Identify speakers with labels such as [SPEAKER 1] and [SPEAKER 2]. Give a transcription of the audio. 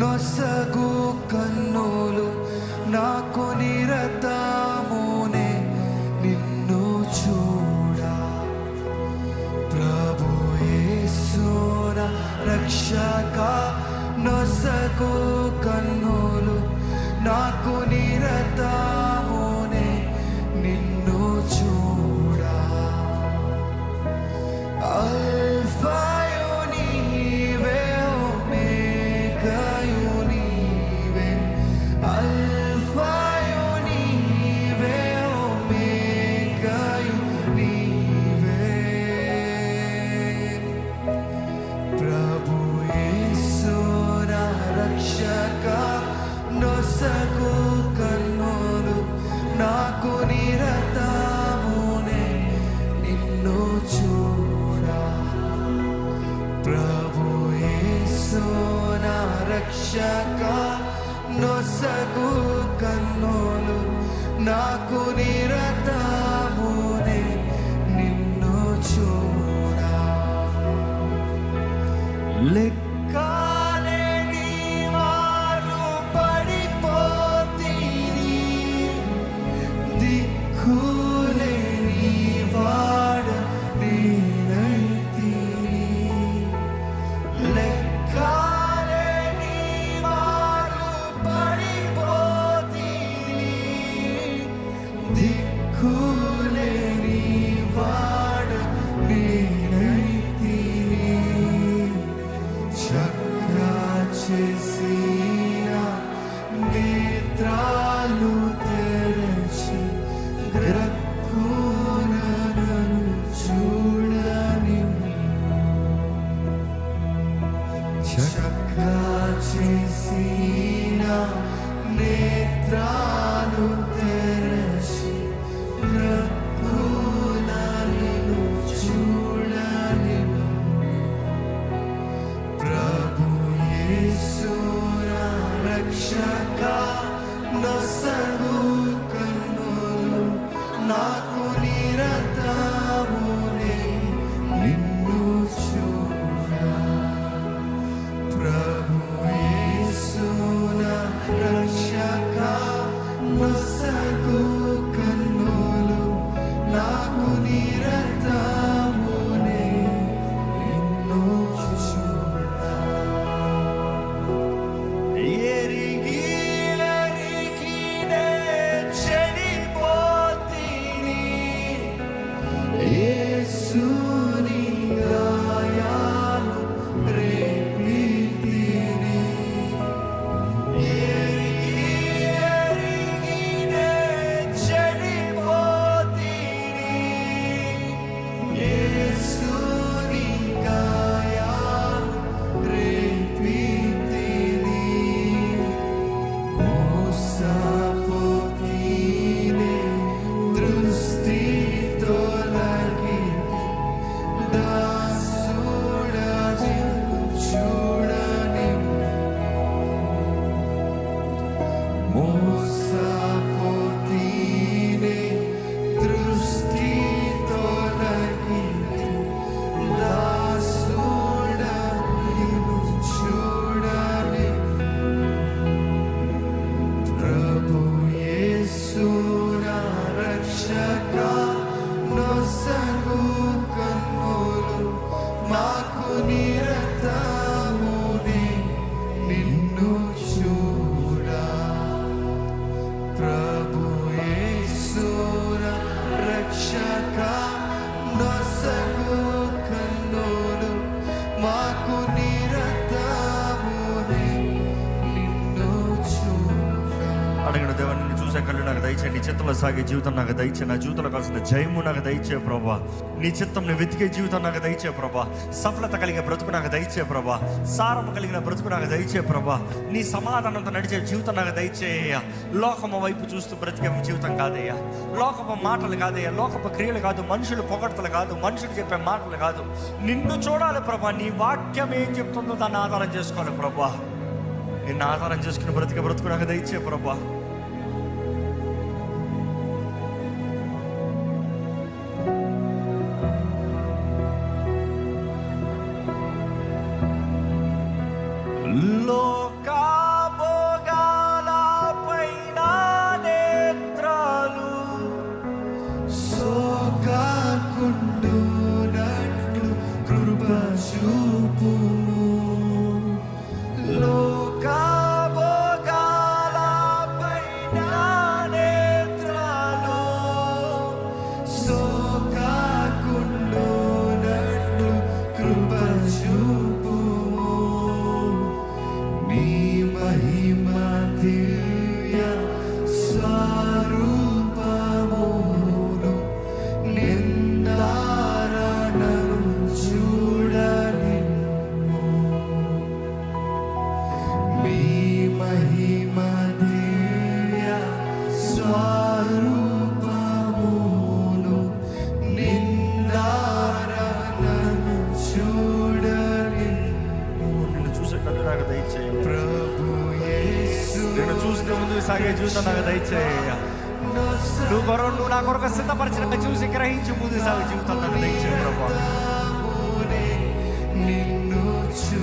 [SPEAKER 1] నొసగు కన్నులు రక్షక నొసగు కన్నులు నాకు నిరతమునే నిన్ను చూడా. ప్రభు యేసు నా రక్షక నొసగు కన్నులు నాకు నిరతమునే నిన్ను చూడా. లెక్కలేని Yeah. నొసగు చూడా
[SPEAKER 2] దేవా నిన్ను చూసే కళ్ళు నాకు దయచే నీ చిత్తంలో సాగే జీవితం నాకు దయచే నా జీవితంలో కాల్సిన జయము నాకు దయచే ప్రభా. నీ చిత్తంని వెతికే జీవితం నాకు దయచే ప్రభా. సఫలత కలిగిన బ్రతుకు నాకు దయచే ప్రభా. సారము కలిగిన బ్రతుకు నాకు దయచే ప్రభా. నీ సమాధానంతో నడిచే జీవితం నాకు దయచేయ లోకము వైపు చూస్తూ బ్రతికే జీవితం కాదయ్యా. లోకపు మాటలు కాదయ్యా. లోకపు క్రియలు కాదు మనుషులు పొగడతలు కాదు మనుషులు చెప్పే మాటలు కాదు. నిన్ను చూడాలి ప్రభా. నీ వాక్యం ఏం చెప్తుందో దాన్ని ఆధారం చేసుకోవాలి ప్రభా. నిన్ను ఆధారం చేసుకుని బ్రతికే బ్రతుకు నాకు దయచే ప్రభా.
[SPEAKER 1] లోకాభోగాలపైన నేత్రాలు సోకాకుండునట్లు కృప చూపు.
[SPEAKER 2] ముందు సాగే జీవితం నాకు దయచేయ్యా నువ్వు కొరకు నువ్వు నా కొరకు సిద్ధపరిచిన చూసి గ్రహించి ముందు సాగే జీవితం నాకు దయచేయ
[SPEAKER 1] నిన్ను చూ